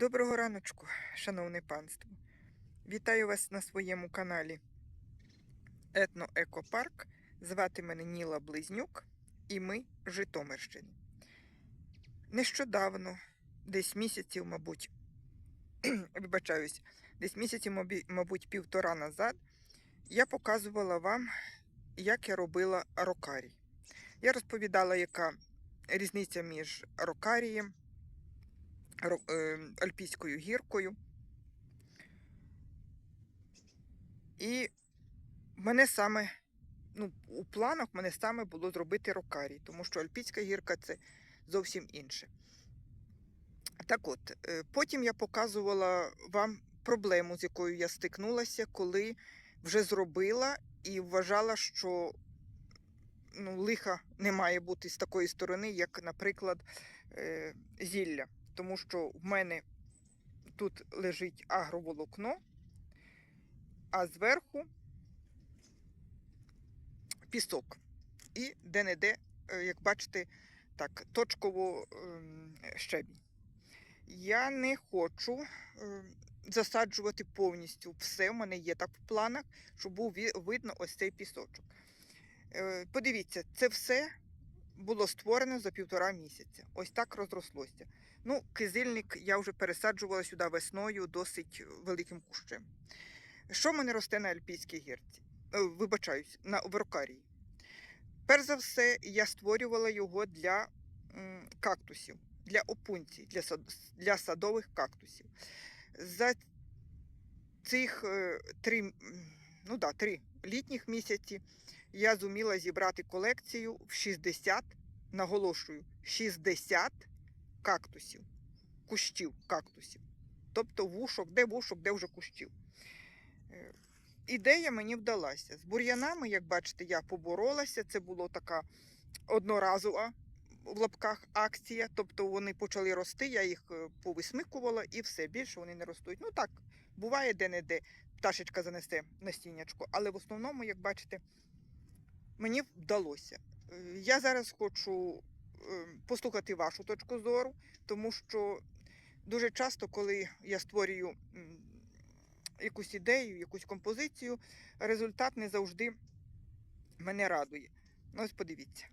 Доброго раночку, шановне панство. Вітаю вас на своєму каналі Етно-Екопарк. Звати мене Ніла Близнюк, і ми Житомирщини. Нещодавно, десь місяців, мабуть, вибачаюсь, десь місяців, мабуть, півтора назад, я показувала вам, як я робила рокарій. Я розповідала, яка різниця між рокарієм ро- альпійською гіркою. І мене саме, ну, у планах мене саме було зробити рокарій, тому що альпійська гірка це зовсім інше. Так от, е, потім я показувала вам проблему, з якою я стикнулася, коли вже зробила і вважала, що ну, лиха не має бути з такої сторони, як, наприклад, е, зілля тому що в мене тут лежить агроволокно, а зверху пісок. І де-не-де, е, як бачите, так, точково ем, щебінь. Я не хочу ем, засаджувати повністю все. У мене є так в планах, щоб був видно ось цей пісочок. Е, Подивіться, це все було створено за півтора місяця. Ось так розрослося. Ну, кизильник я вже пересаджувала сюди весною досить великим кущем. Що мене росте на Альпійській гірці? Е, Вибачаюсь, на Верокарії. Перш за все, я створювала його для кактусів, для опунцій, для, для садових кактусів. За цих е, три, ну да, три літніх місяці я зуміла зібрати колекцію в 60, наголошую, 60 кактусів, кущів кактусів. Тобто вушок, де вушок, де вже кущів. Е, Ідея мені вдалася. З бур'янами, як бачите, я поборолася. Це була така одноразова в лапках акція. Тобто вони почали рости, я їх е, повисмикувала і все, більше вони не ростуть. Ну так, буває де-не-де пташечка занесе настіннячко, але в основному, як бачите, мені вдалося. Е, Я зараз хочу послухати вашу точку зору, тому що дуже часто, коли я створюю якусь ідею, якусь композицію, результат не завжди мене радує. Ну, ось подивіться.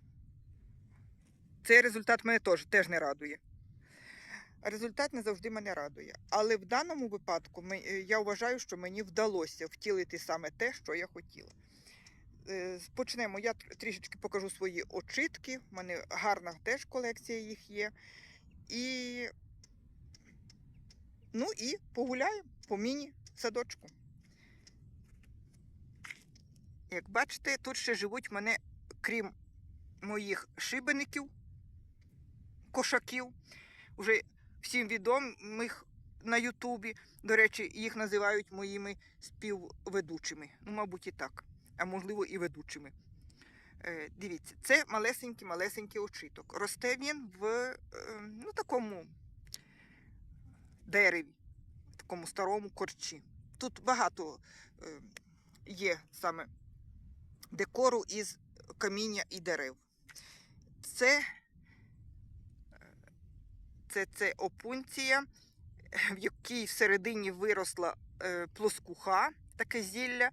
Цей результат мене теж, теж не радує. Результат не завжди мене радує. Але в даному випадку е, я вважаю, що мені вдалося втілити саме те, що я хотіла. Е, Почнемо. Я трішечки покажу свої очитки. У мене гарна теж колекція їх є. І, ну і погуляємо по міні-садочку. Як бачите, тут ще живуть мене, крім моїх шибеників, кошаків, вже всім відомих на Ютубі. До речі, їх називають моїми співведучими. Ну, мабуть, і так, а можливо, і ведучими. Е, дивіться, це малесенький-малесенький очиток. Росте він в е, ну, такому дереві, в такому старому корчі. Тут багато е, є саме декору із каміння і дерев. Це, е, це, це опунція, в якій всередині виросла е, плоскуха, таке зілля,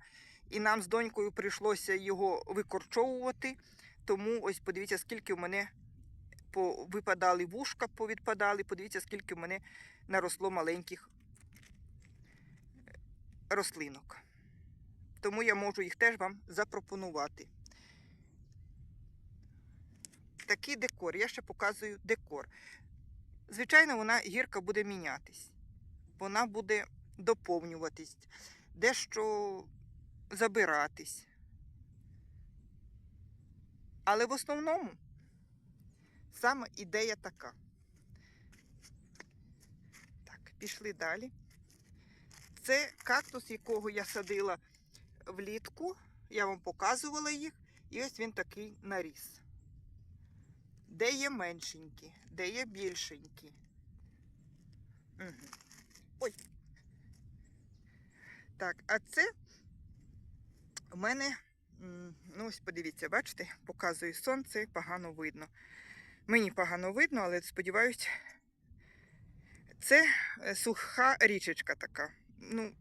і нам з донькою прийшлося його викорчовувати. Тому ось подивіться, скільки в мене випадали вушка, повідпадали. Подивіться, скільки в мене наросло маленьких е, рослинок. Тому я можу їх теж вам запропонувати. Такий декор. Я ще показую декор. Звичайно, вона гірка буде мінятись. Вона буде доповнюватись, дещо забиратись. Але в основному саме ідея така. Так, пішли далі. Це кактус, якого я садила влітку. Я вам показувала їх. І ось він такий наріс. Де є меншенькі, де є більшенькі. Угу. Ой. Так, а це у мене, ну ось подивіться, бачите, показує сонце, погано видно. Мені погано видно, але сподіваюсь, Це е, суха річечка така, ну,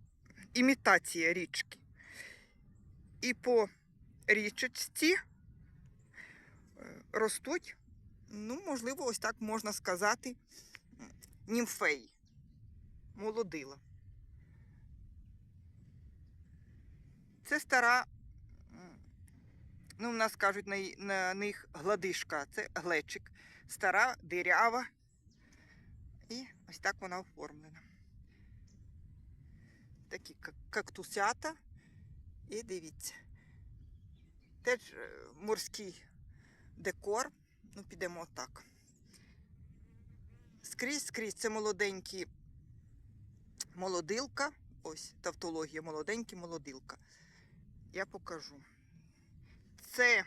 імітація річки. І по річечці е, ростуть, ну, можливо, ось так можна сказати, німфеї, молодила. Це стара, ну, в нас кажуть на, на них гладишка, це глечик. Стара, дирява. І ось так вона оформлена. Такі как- кактусята. І дивіться. Теж е, морський декор. Ну, підемо отак. Скрізь, скрізь це молоденькі молодилка. Ось тавтологія, молоденькі молодилка. Я покажу. Це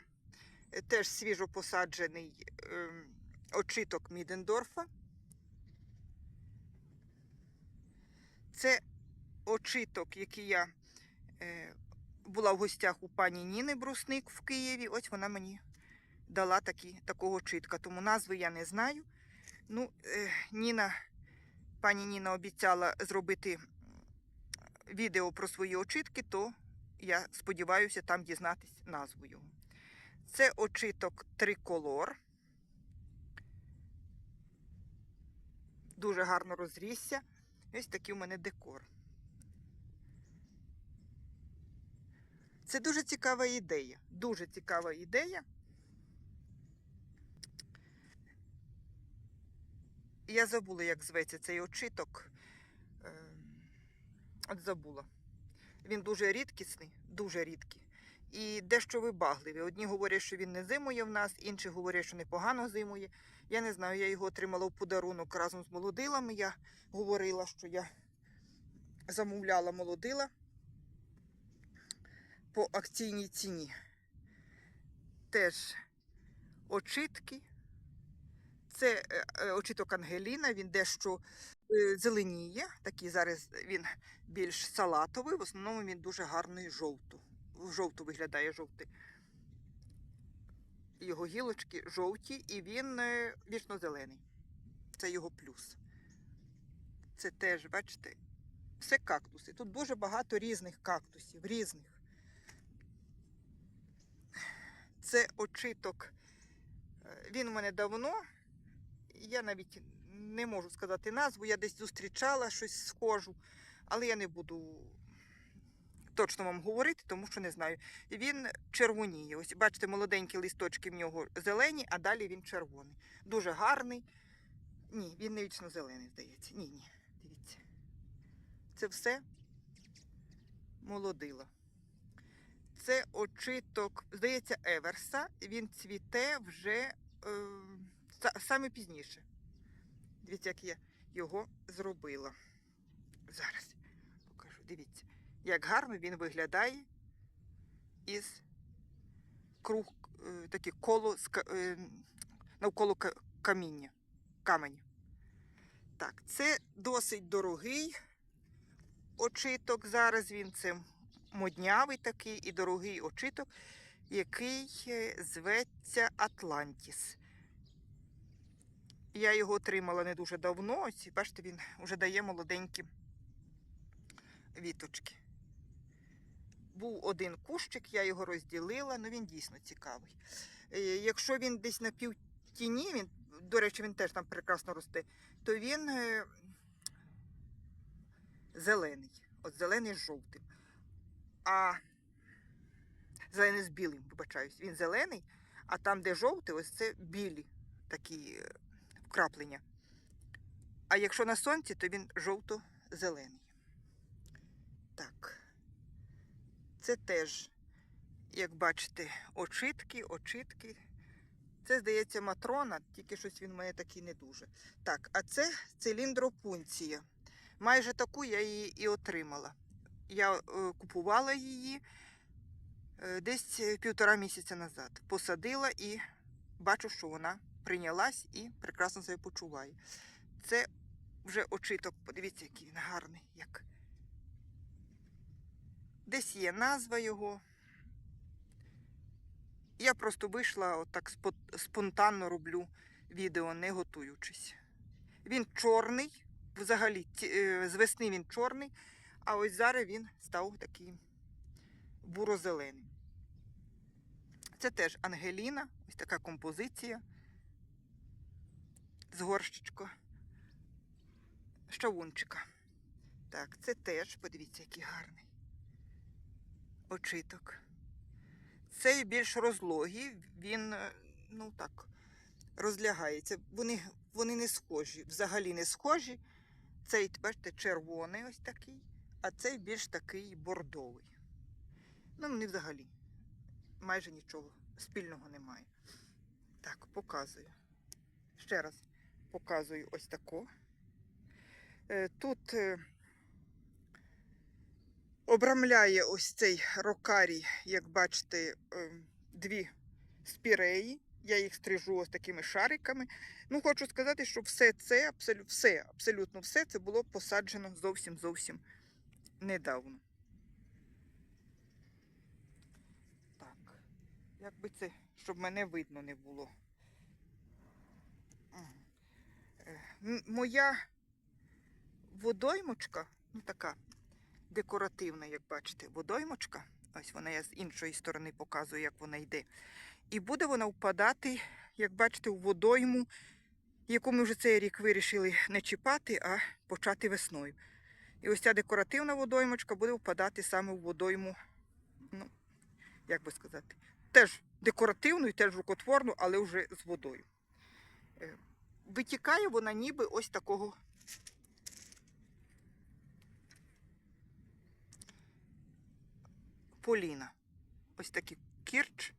е, теж свіжо посаджений ем, очиток Мідендорфа. Це очиток, який я е, була в гостях у пані Ніни Брусник в Києві. Ось вона мені дала такі, такого очитка. Тому назви я не знаю. Ну, е, Ніна, пані Ніна обіцяла зробити відео про свої очитки, то я сподіваюся там дізнатись назву його. Це очиток триколор. Дуже гарно розрісся. Ось такий у мене декор. Це дуже цікава ідея. Дуже цікава ідея. Я забула, як зветься цей очиток. Ем, От забула. Він дуже рідкісний, дуже рідкий. І дещо вибагливий. Одні говорять, що він не зимує в нас, інші говорять, що непогано зимує. Я не знаю, я його отримала в подарунок разом з молодилами. Я говорила, що я замовляла молодила по акційній ціні. Теж очитки. Це е, е, очиток Ангеліна, він дещо зеленіє. Такий зараз він більш салатовий, в основному він дуже гарний жовту. Жовту виглядає жовтий. Його гілочки жовті, і він е, вічно зелений. Це його плюс. Це теж, бачите, все кактуси. Тут дуже багато різних кактусів, різних. Це очиток. Е, Він у мене давно. Я навіть не можу сказати назву. Я десь зустрічала щось схожу, але я не буду точно вам говорити, тому що не знаю. Він червоніє. Ось бачите, молоденькі листочки в нього зелені, а далі він червоний. Дуже гарний. Ні, він не вічно зелений, здається. Ні, ні. Дивіться. Це все молодила. Це очиток, здається, Еверса. Він цвіте вже е, саме пізніше. Дивіться, як я його зробила. Зараз покажу. Дивіться, як гарно він виглядає із круг, е, таке коло е, навколо каміння. Каменя. Так, це досить дорогий очиток. Зараз він це моднявий такий і дорогий очиток, який е, зветься Атлантіс. Я його отримала не дуже давно. Ось, бачите, він вже дає молоденькі віточки. Був один кущик, я його розділила, ну він дійсно цікавий. Е, Якщо він десь на півтіні, він, до речі, він теж там прекрасно росте, то він е, зелений. От зелений з жовтим. А зелений з білим, вибачаюсь, він зелений, а там, де жовтий, ось це білі такі вкраплення. А якщо на сонці, то він жовто-зелений. Так. Це теж, як бачите, очитки, очитки. Це, здається, матрона, тільки щось він мене такий не дуже. Так, а це циліндропунція. Майже таку я її і отримала. Я е, купувала її е, десь півтора місяця назад. Посадила і бачу, що вона прийнялась і прекрасно себе почуває. Це вже очиток, подивіться, який він гарний. Як. Десь є назва його. Я просто вийшла, отак спонтанно роблю відео, не готуючись. Він чорний, взагалі е, з весни він чорний, а ось зараз він став такий буро-зелений. Це теж Ангеліна, ось така композиція з горщичка щавунчика. Так, це теж, подивіться, який гарний очиток. Цей більш розлогий, він, е, ну так, розлягається. Вони, вони не схожі, взагалі не схожі. Цей, бачите, червоний ось такий, а цей більш такий бордовий. Ну, вони взагалі майже нічого спільного немає. Так, показую. Ще раз показую ось тако. Е, Тут е, обрамляє ось цей рокарій, як бачите, е, дві спіреї. Я їх стрижу ось такими шариками. Ну, хочу сказати, що все це, все, абсолютно все це було посаджено зовсім зовсім недавно. Так, як би це, щоб мене видно не було. Моя водоймочка, ну така декоративна, як бачите, водоймочка. Ось вона я з іншої сторони показую, як вона йде. І буде вона впадати, як бачите, у водойму, яку ми вже цей рік вирішили не чіпати, а почати весною. І ось ця декоративна водоймочка буде впадати саме у водойму, ну, як би сказати, теж декоративну і теж рукотворну, але вже з водою. Витікає вона ніби ось такого поліна. Ось такий кірч.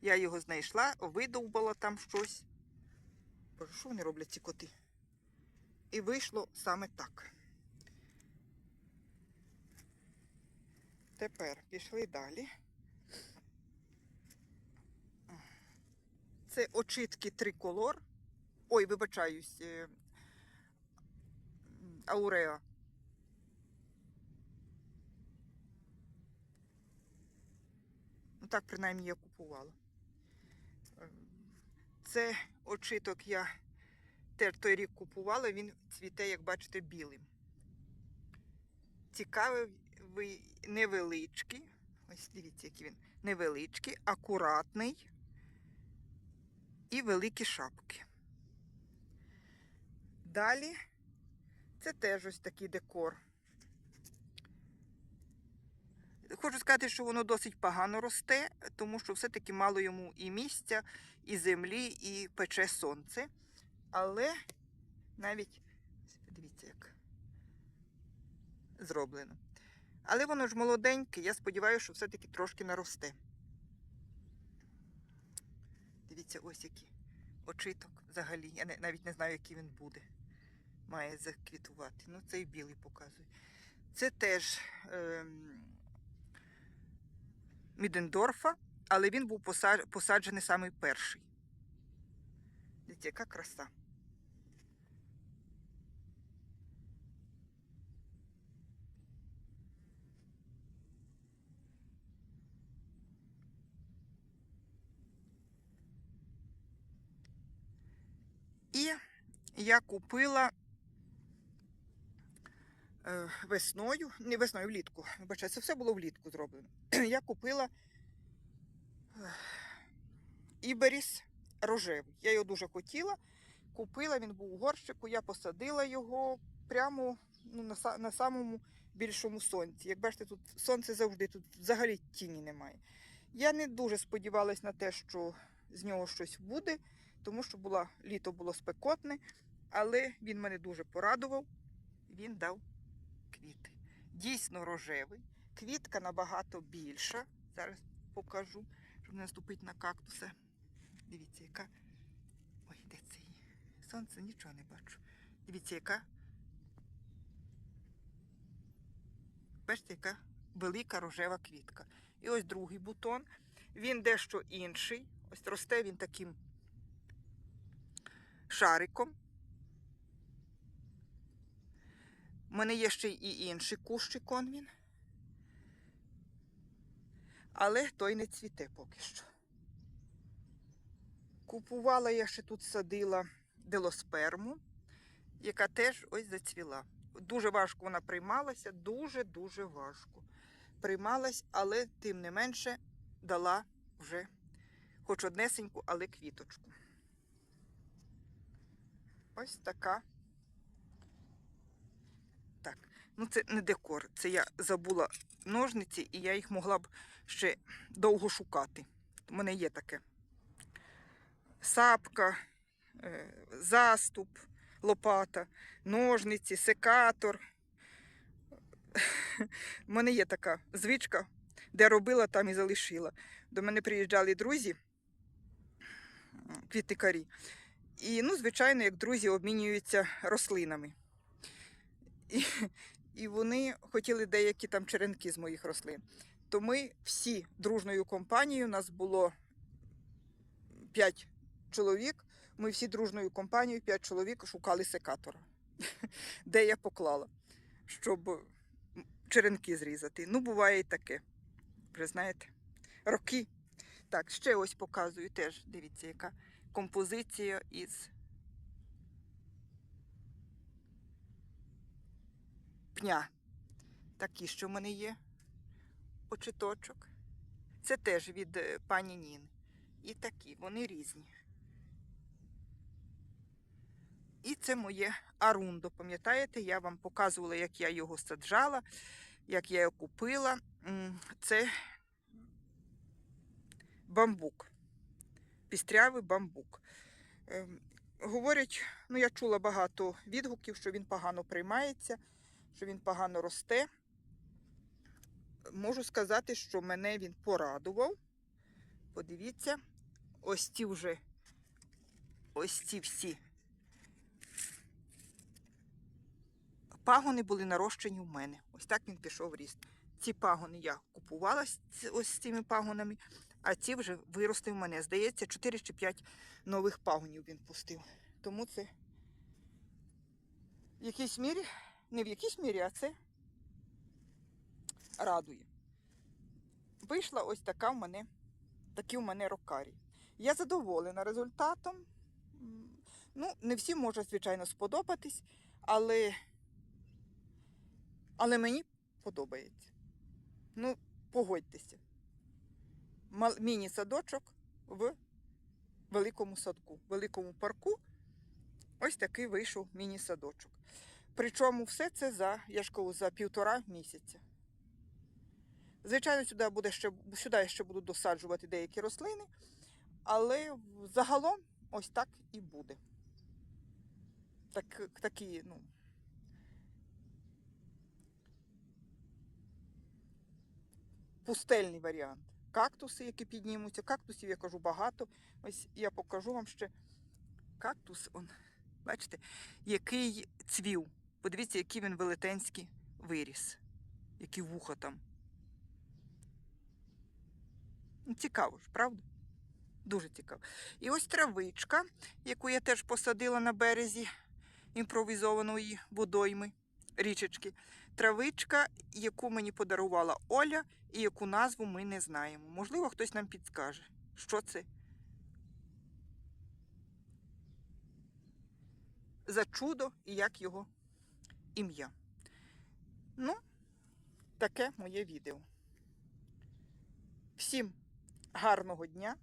Я його знайшла, видовбала там щось. Боже, що вони роблять ці коти? І вийшло саме так. Тепер пішли далі. Це очитки триколор. Ой, вибачаюсь. е, Ауреа. Ну так, принаймні, я купувала. Е, Це очиток я теж той рік купувала, він цвіте, як бачите, білим. Цікавий, невеличкий. Ось дивіться, який він невеличкий, акуратний і великі шапки. Далі це теж ось такий декор. Хочу сказати, що воно досить погано росте, тому що все-таки мало йому і місця, і землі, і пече сонце. Але навіть, дивіться, як зроблено. Але воно ж молоденьке, я сподіваюся, що все-таки трошки наросте. Дивіться, ось який очиток взагалі. Я навіть не знаю, який він буде. Має заквітувати. Ну, цей білий показує. Це теж ем, Мідендорфа, але він був посаджений самий перший. Дивіться, яка краса. І я купила е, весною, не весною, влітку. Вибачте, це все було влітку зроблено. Я купила е, Іберіс рожевий. Я його дуже хотіла. Купила, він був у горщику, я посадила його прямо ну, на, на самому більшому сонці. Як бачите, тут сонце завжди, тут взагалі тіні немає. Я не дуже сподівалась на те, що з нього щось буде, тому що була, літо було спекотне, але він мене дуже порадував. Він дав квіти. Дійсно рожевий. Квітка набагато більша. Зараз покажу, щоб не наступити на кактуси. Дивіться, яка. Ой, де це її? Сонце нічого не бачу. Дивіться, яка. Бачите, яка велика рожева квітка. І ось другий бутон. Він дещо інший. Ось росте він таким шариком. У мене є ще і інший кущик он він. Але той не цвіте поки що. Купувала я ще тут садила делосперму. яка теж ось зацвіла. Дуже важко вона приймалася, дуже-дуже важко. Приймалась, але тим не менше дала вже хоч однесеньку, але квіточку. Ось така. Так, ну це не декор. Це я забула ножниці, і я їх могла б ще довго шукати. У мене є таке. Сапка, е, заступ, лопата, ножниці, секатор. У мене є така звичка, де робила, там і залишила. До мене приїжджали друзі, квітникарі. І, ну, звичайно, як друзі обмінюються рослинами. І, і вони хотіли деякі там черенки з моїх рослин. То ми всі дружною компанією, нас було 5 чоловік. Ми всі дружною компанією, 5 чоловік, шукали секатора, де я поклала, щоб черенки зрізати. Ну, буває і таке. Вже знаєте, роки. Так, ще ось показую теж. Дивіться, яка композиція із пня. Такі, що в мене є. Очіточок. Це теж від е, пані Ніни. І такі, вони різні. І це моє арундо. Пам'ятаєте, я вам показувала, як я його саджала, як я його купила. Це бамбук. Пістрявий бамбук. Ем, Говорять, ну я чула багато відгуків, що він погано приймається, що він погано росте. Можу сказати, що мене він порадував. Подивіться, ось ці вже ось ці всі пагони були нарощені в мене. Ось так він пішов ріст. Ці пагони я купувала ось з цими пагонами, а ці вже виросли в мене. Здається, 4 чи 5 нових пагонів він пустив. Тому це в якійсь мірі, не в якійсь мірі, а це радує. Вийшла ось така в мене, такі в мене рокарі. Я задоволена результатом. Ну, не всім може, звичайно, сподобатись, але, але мені подобається. Ну, погодьтеся. Міні-садочок в великому садку, в великому парку. Ось такий вийшов міні-садочок. Причому все це за, я ж кажу, за півтора місяця. Звичайно, сюди, буде ще, сюди ще буду досаджувати деякі рослини, але загалом ось так і буде. Так, такі, ну. Пустельний варіант. Кактуси, які піднімуться. Кактусів я кажу багато. Ось я покажу вам ще кактус. Он, бачите, який цвів. Подивіться, який він велетенський виріс. Які вуха там. Ну, Цікаво ж, правда? Дуже цікаво. І ось травичка, яку я теж посадила на березі імпровізованої водойми, річечки. Травичка, яку мені подарувала Оля, і яку назву ми не знаємо. Можливо, хтось нам підскаже, що це за чудо і як його ім'я. Ну, таке моє відео. Всім гарного дня.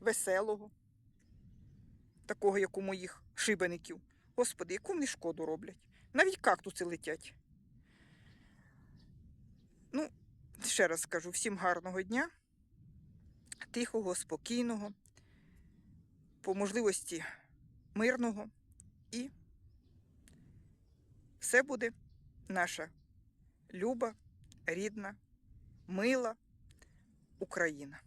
Веселого, такого, як у моїх шибеників. Господи, яку мені шкоду роблять. Навіть кактуси летять. Ну, ще раз скажу, всім гарного дня, тихого, спокійного, по можливості мирного і все буде наша люба, рідна, мила Україна.